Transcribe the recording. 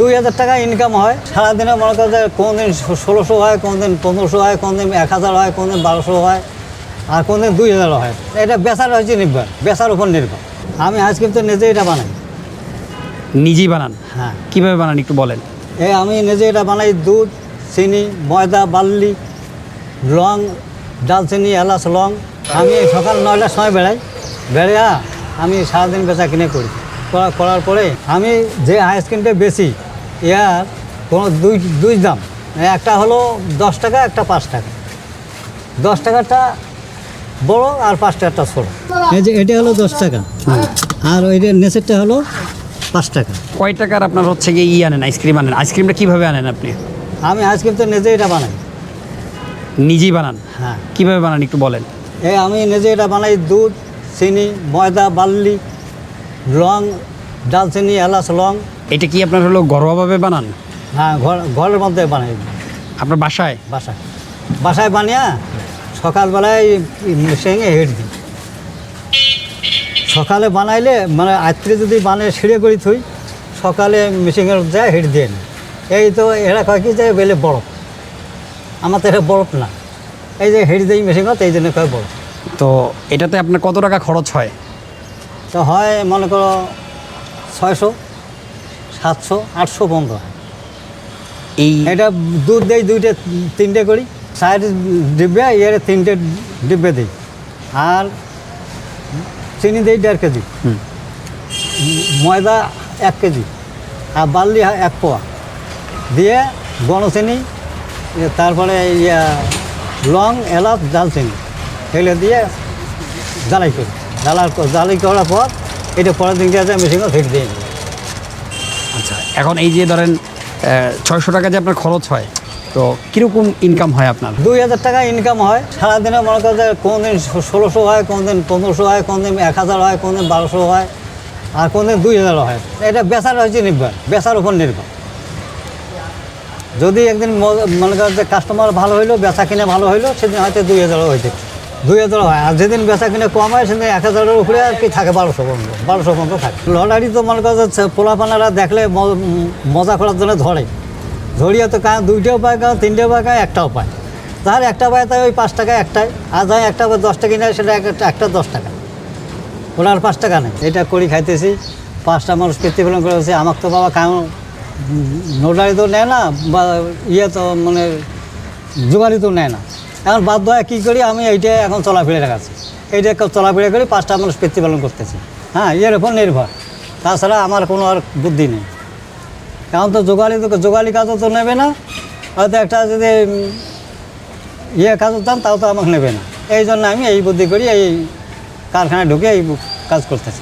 দুই হাজার টাকা ইনকাম হয়। সারাদিনে মনে করো যে কোনোদিন ষোলোশো হয় কোনোদিন পনেরোশো হয় কোনোদিন এক হাজার হয় কোনোদিন বারোশো হয় আর কোনোদিন দুই হাজার হয়। এটা বেচার হচ্ছে নির্ভর বেচার উপর নির্ভর। আমি আইসক্রিম তো নিজে এটা বানাই। নিজেই বানান? হ্যাঁ। কীভাবে বানান একটু বলেন? এ আমি নিজে এটা বানাই দুধ চিনি ময়দা বার্লি লং ডালচিনি এলাচ লং। আমি সকাল নয়টার সময় বেড়াই। বেড়া আমি সারাদিন বেচা কিনে করি। করা- করার পরে আমি যে আইসক্রিমটা বেশি ইয়ার কোনো দুই দুই দাম। একটা হলো দশ টাকা একটা পাঁচ টাকা। দশ টাকাটা বড় আর পাঁচ টাকাটা ছোটো। এই যে এটা হলো দশ টাকা। আর ওই যে নেচেরটা হলো পাঁচ টাকা। কয় টাকার আপনার হচ্ছে গিয়ে ই আনেন আইসক্রিম আনেন? আইসক্রিমটা কীভাবে আনেন আপনি? আমি আইসক্রিম তো নিজে এটা বানাই। নিজেই বানান? হ্যাঁ। কীভাবে বানান একটু বলেন? এই আমি নিজে এটা বানাই দুধ চিনি ময়দা বার্লি লং ডালচিনি এলাচ লং। এটা কি আপনার হলো ঘরোয়াভাবে বানান? হ্যাঁ ঘর ঘরের মধ্যে বানাই। আপনার বাসায়? বাসায়। বাসায় বানিয়ে সকালবেলায় মেশিনে হেঁট দিই। সকালে বানাইলে মানে আত্মীয় যদি বানিয়ে ছিঁড়ে করি থুই সকালে মেশিনের যায় হেঁট দিয়ে নি। এই তো এরা কয় কি যে বেলে বরফ। আমার তো এটা বরফ না। এই যে হেঁট দিই মেশিনত এই জন্য কয় বরফ। তো এটাতে আপনার কত টাকা খরচ হয়? তো হয় মনে করো ছয়শো। সাতশো আটশো পর্যন্ত হয়। এই এটা দুধ দেই দুইটা তিনটে করি। সাইড ডিব্বে এর তিনটে ডিব্বে দিই। আর চিনি দিই দেড় কেজি। ময়দা এক কেজি। আর বার্লি এক পোয়া। দিয়ে গণচিনি তারপরে ইয়া লং এলাচ দালচিনি এগুলো দিয়ে জ্বালাই করি। জ্বালার পর- জ্বালাই করার পর এটা পরের দিনকে আছে মেশিনে ফিট দিয়ে আচ্ছা এখন এই যে ধরেন ছয়শো টাকা যে আপনার খরচ হয়, তো কীরকম ইনকাম হয় আপনার? দুই হাজার টাকা ইনকাম হয়। সারাদিনে মনে করো যে কোনোদিন ষোলোশো হয়, কোনোদিন পনেরোশো হয়, কোনোদিন এক হাজার হয়, কোনোদিন বারোশো হয়, আর কোনোদিন দুই হাজার হয়। এটা বেচার হয়েছে নির্ভর, বেচার উপর নির্ভর। যদি একদিন মনে করো যে কাস্টমার ভালো হইল, বেচা কিনে ভালো হইল, সেদিন হয়তো দুই হাজারও হয়েছে দুই হাজার হয়। আর যেদিন বেচা কিনে কম হয়, সেদিন এক হাজারের উপরে আর কি থাকে, বারোশো পর্যন্ত বারোশো পর্যন্ত থাকে। লটারি তো মনে করো যে পোলাপানারা দেখলে মজা করার জন্য ধরে। ধরিয়া তো কারণ দুইটাও পায় কারণ তিনটেও পায় কারণ একটাও পায়। তার একটা পায়, তাই ওই পাঁচ টাকা একটাই। আর যাই একটা পায়, দশ টাকা নেয় সেটা একটা একটা দশ টাকা। ওরা আর পাঁচ টাকা নেই। এটা করি খাইতেছি। পাঁচটা মানুষ প্রতিফলন করেছে। আমার তো বাবা কারণ নোটারি তো নেয় না, বা ইয়ে তো মানে জোগাড়ি তো নেয় না। এখন বাধ্য হয় কী করি, আমি এইটা এখন চলাফেরা রাখাচ্ছি এইটা চলাফেরা করি পাঁচটা মানুষ প্রতিপালন করতেছি। হ্যাঁ এর উপর নির্ভর। তাছাড়া আমার কোনো আর বুদ্ধি নেই। কারণ তো যোগালি তো জোগালি কাজও তো নেবে না। হয়তো একটা যদি ইয়ে কাজ হতাম তাও তো আমাকে নেবে না। এই জন্য আমি এই বুদ্ধি করি, এই কারখানায় ঢুকে এই কাজ করতেছি।